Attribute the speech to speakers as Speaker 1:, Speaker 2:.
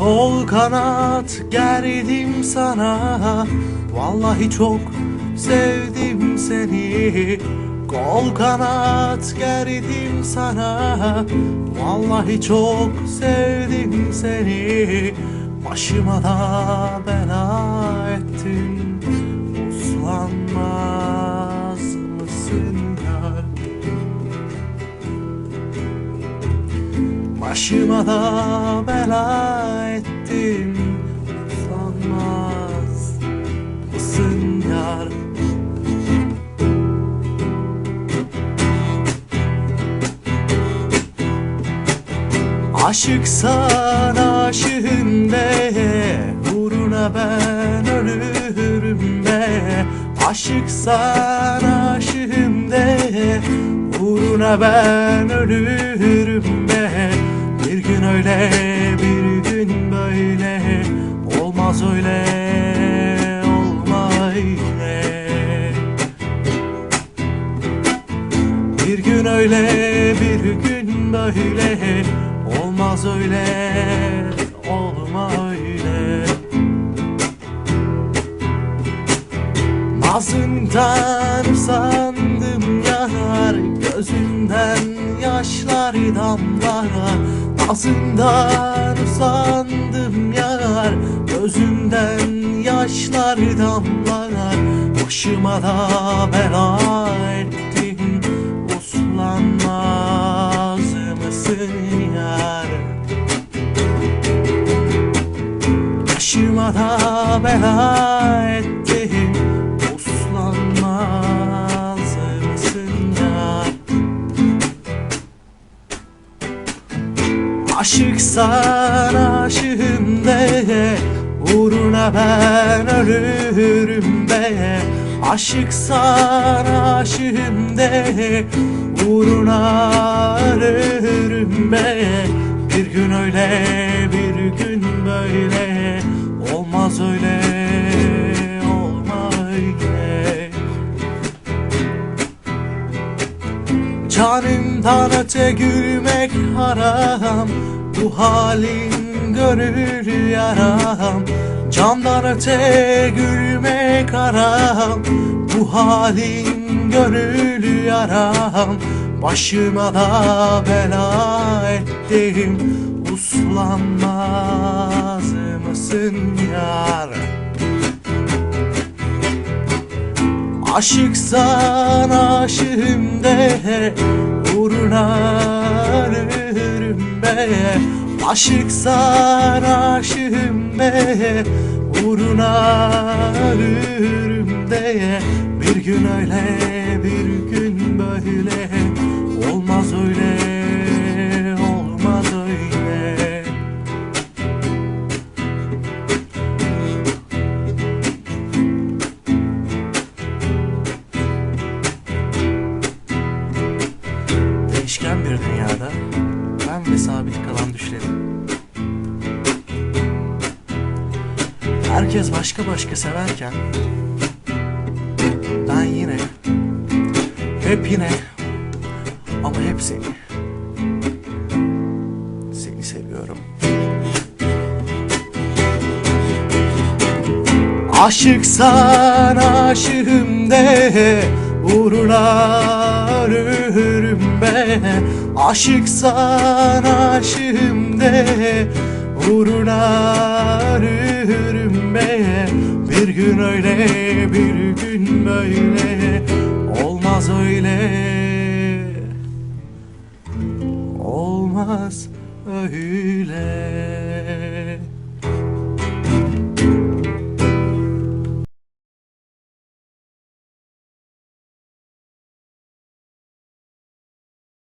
Speaker 1: Kol kanat gerdim sana. Vallahi çok sevdim seni. Kol kanat gerdim sana. Vallahi çok sevdim seni. Başıma da bela ettin Başıma da bela ettin Uslanmaz mısın yar? Aşıksan aşığım be Uğruna ben ölürüm be Aşıksan aşığım de Uğruna ben ölürüm öyle bir gün böyle. Olmaz öyle olma Bir gün öyle bir gün böyle. Olmaz öyle olma öyle. Nazından sandım yar Gözünden yaşlar damlar Nazından sandım yar Gözünden yaşlar damlar. Başıma da bela ettin Uslanmaz mısın yar? Başıma da bela ettin Aşıksan aşığım de Uğruna ben ölürüm be Aşıksan aşığım de Uğruna ölürüm be Bir gün öyle bir gün böyle Canımdan öte gülmek haram. Bu halin gönül yaram. Candan öte gülmek haram. Bu halin gönül yaram. Başıma da bela ettim. Uslanmaz mısın yar Aşıksan aşığım de Uğruna ölürüm be Aşıksan aşığım be Uğruna ölürüm de Bir gün öyle bir gün böyle Değişken bir dünyada ben ve sabit kalan düşlerim. Herkes başka başka severken ben yine hep yine ama hep seni seni seviyorum. Aşıksan aşığım de uğruna ölürüm ben Aşıksan aşığım de uğruna ölürüm ben Bir gün öyle bir gün böyle. Olmaz öyle. Olmaz öyle.